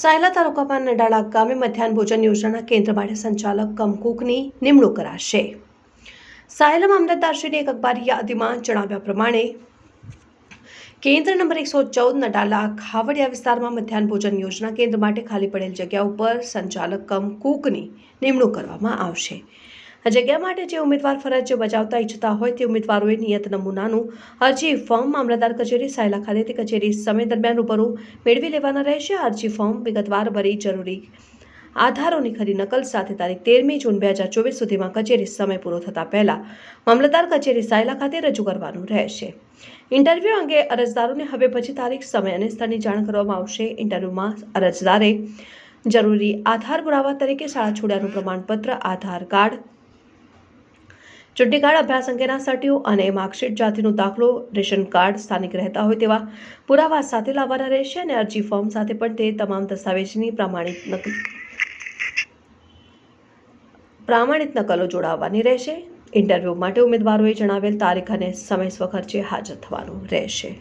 સાયલા તાલુકામાં નડાળા ગામે મધ્યાહન ભોજન યોજનાના કેન્દ્ર માટે સંચાલક કમ કુકની નિમણૂક કરાશે. સાયલા મામલતદારશ્રીની એક અખબારી યાદીમાં જણાવ્યા પ્રમાણે, કેન્દ્ર નંબર એકસો ચૌદ નડાલા ખાવડિયા વિસ્તારમાં મધ્યાહન ભોજન યોજના કેન્દ્ર માટે ખાલી પડેલ જગ્યા ઉપર સંચાલક કમ કુકની નિમણૂક કરવામાં આવશે. આ જગ્યા માટે જે ઉમેદવાર ફરજ બજાવતા ઈચ્છતા હોય તે ઉમેદવારોએ નિયત નમૂનાનું અરજી ફોર્મ મામલતદાર કચેરી સાયલા ખાતેથી કચેરી સમય દરમિયાન રૂબરૂ મેળવી લેવાના રહેશે. અરજી ફોર્મ વિગતવાર ભરી જરૂરી આધારોની ખરી નકલ સાથે તારીખ તેરમી જૂન બે હજાર ચોવીસ સુધીમાં કચેરી સમય પૂરો થતાં પહેલાં મામલતદાર કચેરી સાયલા ખાતે રજૂ કરવાનું રહેશે. ઇન્ટરવ્યૂ અંગે અરજદારોને હવે પછી તારીખ, સમય અને સ્થળની જાણ કરવામાં આવશે. ઇન્ટરવ્યૂમાં અરજદારે જરૂરી આધાર પુરાવા તરીકે શાળા છોડ્યાનું પ્રમાણપત્ર, આધાર કાર્ડ ચૂંટણી કાર્ડ અભ્યાસ અંગેના સર્ટીઓ અને માર્કશીટ જાતિનો દાખલો, રેશન કાર્ડ, સ્થાનિક રહેતા હોય તેવા પુરાવા સાથે લાવવાના રહેશે અને અરજી ફોર્મ સાથે પણ તે તમામ દસ્તાવેજની પ્રમાણિત નકલ પ્રામાણિક નકલો જોડાવવાની રહેશે. ઇન્ટરવ્યૂ માટે ઉમેદવારોએ જણાવેલ તારીખ અને સમય સ્વખર્ચે હાજર થવાનું રહેશે.